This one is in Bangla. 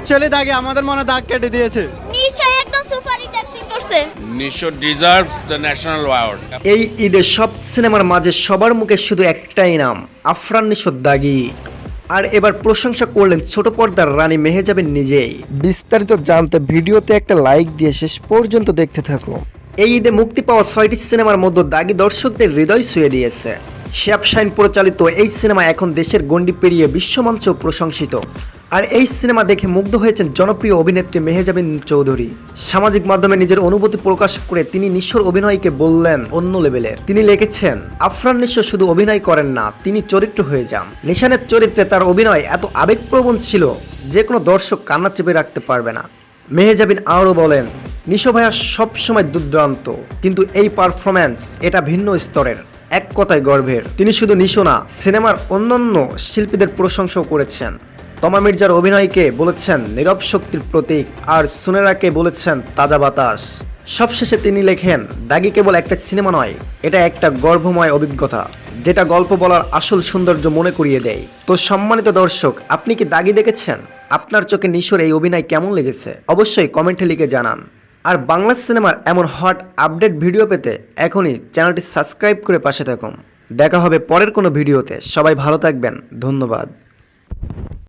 অ্যাকচুয়ালি দাগে আমাদের মনে দাগ কেটে দিয়েছে। নিশ্চয় একদম সুপার হিট অ্যাক্টিং করছে। Nisho deserves the national award. এই ঈদে সব সিনেমার মাঝে সবার মুখে শুধু একটাই নাম আফরান নিশোর দাগি। আর এবার প্রশংসা করলেন ছোট পর্দার রানী মেহেজাবিন নিজেই। বিস্তারিত জানতে ভিডিওতে একটা লাইক দিয়ে শেষ পর্যন্ত দেখতে থাকো এই ঈদে মুক্তি পাওয়া ছয়টি সিনেমার মধ্যে দাগি দর্শকদের হৃদয় ছুঁয়ে দিয়েছে। শ্যাপ শাইন পরিচালিত এই সিনেমা এখন দেশের গণ্ডি পেরিয়ে বিশ্বমঞ্চেও প্রশংসিত। আর এই সিনেমা দেখে মুগ্ধ হয়েছেন জনপ্রিয় অভিনেত্রী মেহেজাবিন চৌধুরী। সামাজিক মাধ্যমে নিজের অনুভূতি প্রকাশ করে তিনি নিঃস্বর অভিনয়কে বললেন অন্য লেভেলের। তিনি লিখেছেন, আফরান নিঃস্ব শুধু অভিনয় করেন না, তিনি চরিত্র হয়ে যান। নিশানের চরিত্রে তার অভিনয় এত আবেগপ্রবণ ছিল যে কোনো দর্শক কান্না চেপে রাখতে পারবে না। মেহেজাবিন আরও বলেন, নিশো ভাইয়া সবসময় দুর্দান্ত, কিন্তু এই পারফরম্যান্স এটা ভিন্ন স্তরের, এক কথায় গর্বের। তিনি শুধু নিশো না, সিনেমার অন্যান্য শিল্পীদের প্রশংসাও করেছেন। তমা মির্জার অভিনয়কে বলেছেন নীরব শক্তির প্রতীক আর সুনেরাকে বলেছেন তাজা বাতাস। সবশেষে তিনি লেখেন, দাগি কেবল একটা সিনেমা নয়, এটা একটা গর্ভময় অভিজ্ঞতা, যেটা গল্প বলার আসল সৌন্দর্য মনে করিয়ে দেয়। তো সম্মানিত দর্শক, আপনি কি দাগি দেখেছেন? আপনার চোখে নিশোর এই অভিনয় কেমন লেগেছে? অবশ্যই কমেন্টে লিখে জানান। আর বাংলা সিনেমার এমন হট আপডেট ভিডিও পেতে এখনই চ্যানেলটি সাবস্ক্রাইব করে পাশে থাকুন। দেখা হবে পরের কোনো ভিডিওতে। সবাই ভালো থাকবেন। ধন্যবাদ।